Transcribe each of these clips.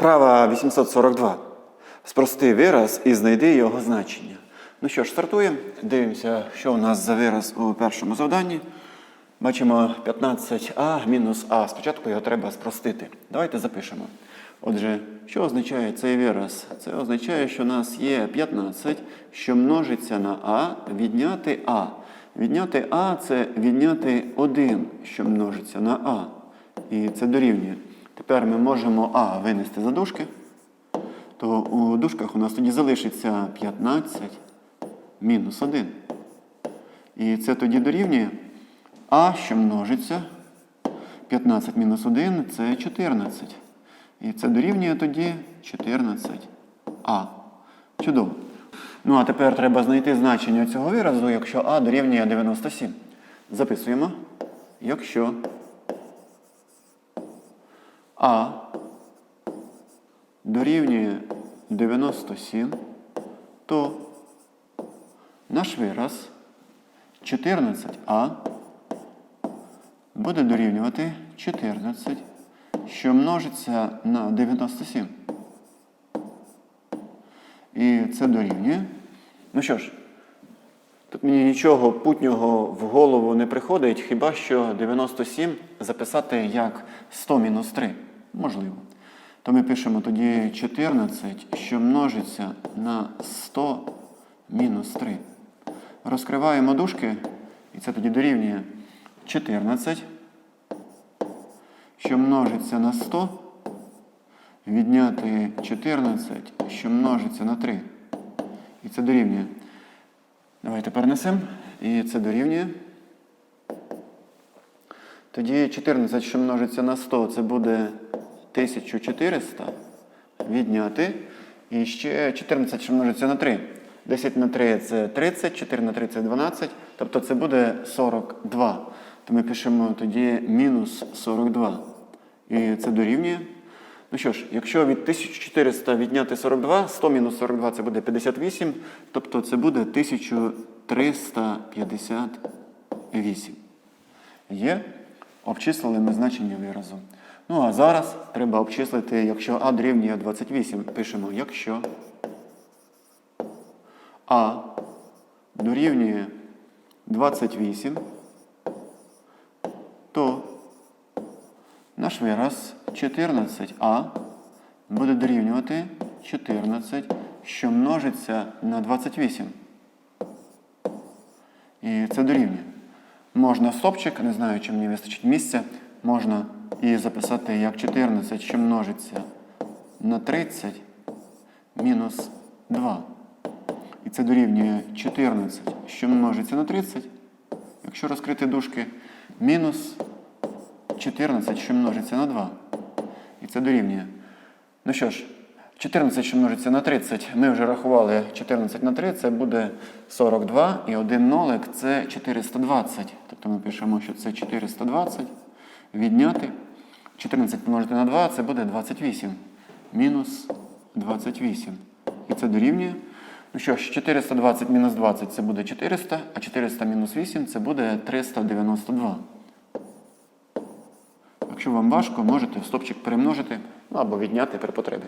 Вправа 842. Спрости вираз і знайди його значення. Ну що ж, стартуємо. Дивимося, що у нас за вираз у першому завданні. Бачимо 15а мінус а. Спочатку його треба спростити. Давайте запишемо. Отже, що означає цей вираз? Це означає, що у нас є 15, що множиться на а, відняти а. Відняти а це відняти 1, що множиться на а. І це дорівнює. Тепер ми можемо а винести за дужки, то у дужках у нас тоді залишиться 15 мінус 1. І це тоді дорівнює а, що множиться. 15 мінус 1 це 14. І це дорівнює тоді 14а. Чудово. Ну, а тепер треба знайти значення цього виразу, якщо а дорівнює 97. Записуємо. Якщо а дорівнює 97, то наш вираз 14а буде дорівнювати 14, що множиться на 97. І це дорівнює. Ну що ж, тут мені нічого путнього в голову не приходить, хіба що 97 записати як 100 мінус 3. Можливо. То ми пишемо тоді 14, що множиться на 100 мінус 3. Розкриваємо дужки, і це тоді дорівнює 14, що множиться на 100, відняти 14, що множиться на 3. І це дорівнює. Давайте перенесемо. І це дорівнює. Тоді 14, що множиться на 100, це буде 1400 відняти. І ще 14, що множиться на 3. 10 на 3 це 30, 4 на 3 це 12. Тобто це буде 42. То ми пишемо тоді мінус 42. І це дорівнює. Ну що ж, якщо від 1400 відняти 42, 100 мінус 42 це буде 58, тобто це буде 1358. Є? Обчислили ми значення виразу. Ну а зараз треба обчислити, якщо А дорівнює 28, пишемо, якщо А дорівнює 28, то наш вираз 14а буде дорівнювати 14, що множиться на 28. І це дорівнює. Можна стопчик, не знаю, чи мені вистачить місця, можна і записати як 14, що множиться на 30 мінус 2. І це дорівнює 14, що множиться на 30. Якщо розкрити дужки, мінус 14, що множиться на 2. І це дорівнює. Ну що ж, 14, що множиться на 30, ми вже рахували 14 на 3, це буде 42, і один нолик це 420. Тобто ми пишемо, що це 420. Відняти. 14 помножити на 2, це буде 28. Мінус 28. І це дорівнює. Ну що ж, 420 мінус 20 це буде 400, а 400 мінус 8 це буде 392. Якщо вам важко, можете стопчик перемножити ну, або відняти при потребі.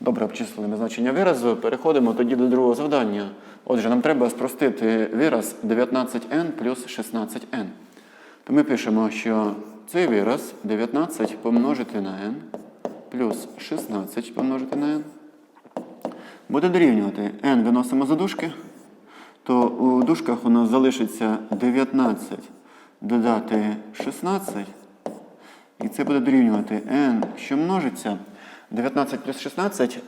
Добре, обчислили значення виразу. Переходимо тоді до другого завдання. Отже, нам треба спростити вираз 19n плюс 16n. То ми пишемо, що цей вираз 19 помножити на n плюс 16 помножити на n буде дорівнювати n виносимо за дужки, то у дужках у нас залишиться 19 додати 16. І це буде дорівнювати n, що множиться 19 плюс 16,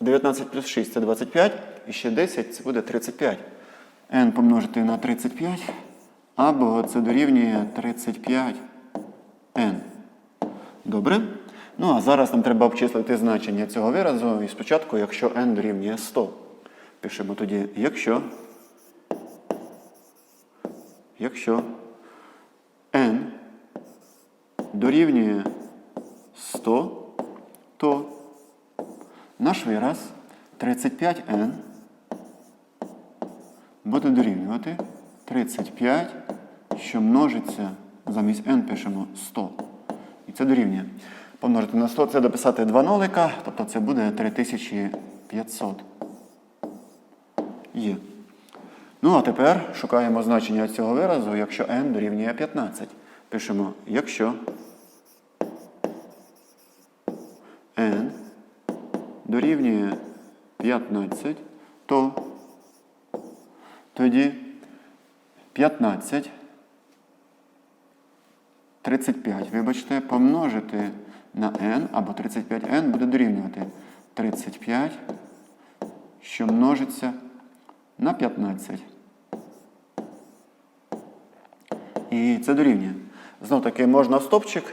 19 плюс 6 це 25, і ще 10 це буде 35. n помножити на 35, або це дорівнює 35n. Добре? Ну, а зараз нам треба обчислити значення цього виразу. І спочатку, якщо n дорівнює 100. Пишемо тоді, якщо. Якщо n дорівнює 100, то наш вираз 35n буде дорівнювати 35, що множиться, замість n пишемо 100. І це дорівнює. помножити на 100, це дописати два нолика, тобто це буде 3500. Є. Ну, а тепер шукаємо значення цього виразу, якщо n дорівнює 15. Пишемо, якщо n дорівнює 15, то тоді 15, 35, вибачте, помножити на n або 35n буде дорівнювати 35, що множиться на 15. І це дорівнює. Знов таки можна стопчик,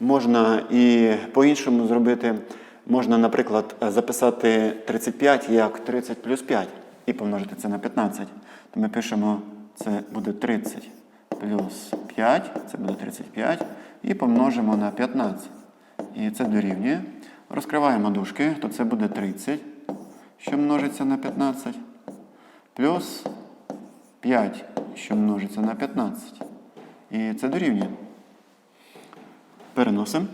можна і по-іншому зробити. Можна, наприклад, записати 35 як 30 плюс 5 і помножити це на 15. То ми пишемо, це буде 30 плюс 5, це буде 35, і помножимо на 15. І це дорівнює. Розкриваємо дужки, то це буде 30, що множиться на 15, плюс 5, що множиться на 15. І це дорівнює. Переносимо.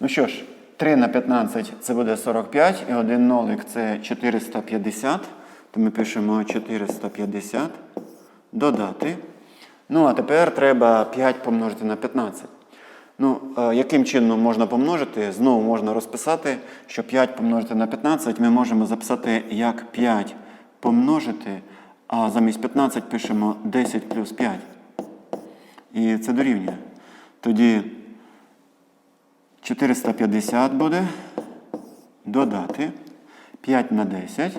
Ну що ж, 3 на 15 це буде 45, і один нолик це 450. То ми пишемо 450. Додати. Ну, а тепер треба 5 помножити на 15. Ну, е, яким чином можна помножити? Знову можна розписати, що 5 помножити на 15 ми можемо записати як 5 помножити, а замість 15 пишемо 10 плюс 5. І це дорівнює. Тоді 450 буде додати 5 на 10.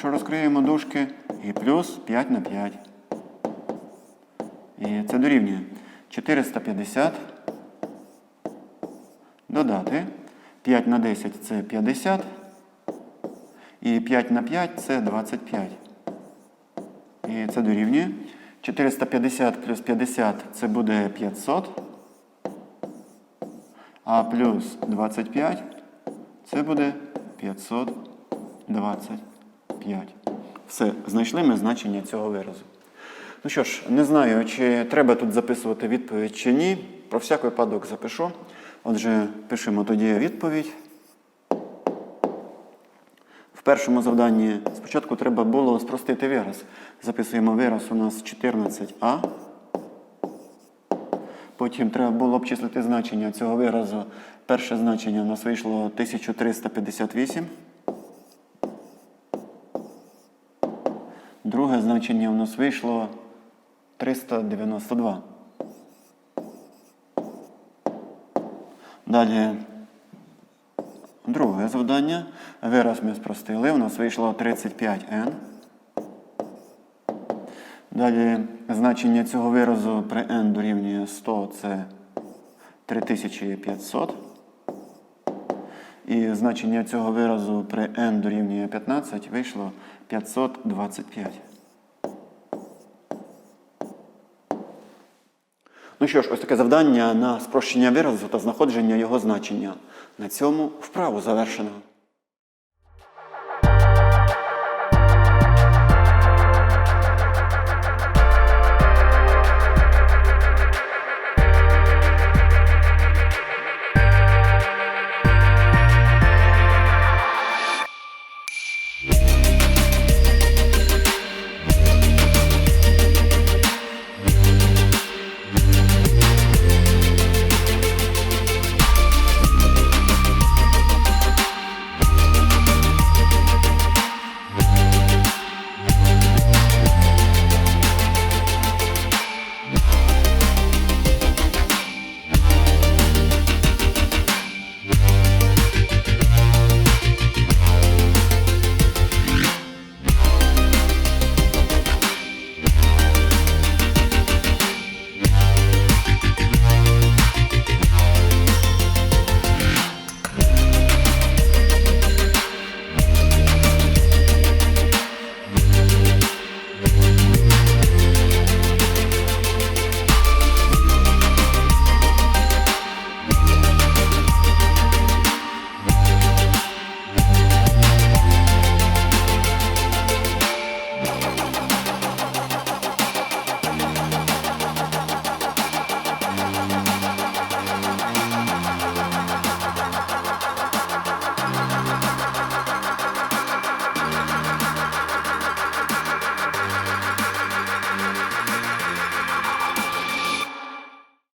Якщо розкриємо дужки, і плюс 5 на 5. І це дорівнює 450 додати 5 на 10 це 50. І 5 на 5 це 25. І це дорівнює. 450 плюс 50 це буде 500. А плюс 25 це буде 525. Все, знайшли ми значення цього виразу. Ну що ж, не знаю, чи треба тут записувати відповідь чи ні. Про всяк випадок запишу. Отже, пишемо тоді відповідь. В першому завданні спочатку треба було спростити вираз. Записуємо вираз у нас 14а. Потім треба було обчислити значення цього виразу. Перше значення у нас вийшло 1358. Друге значення у нас вийшло 392. Далі друге завдання. Вираз ми спростили. У нас вийшло 35n. Далі значення цього виразу при n дорівнює 100 це 3500. І значення цього виразу при n дорівнює 15 вийшло 525. Ну що ж, ось таке завдання на спрощення виразу та знаходження його значення. На цьому вправу завершено.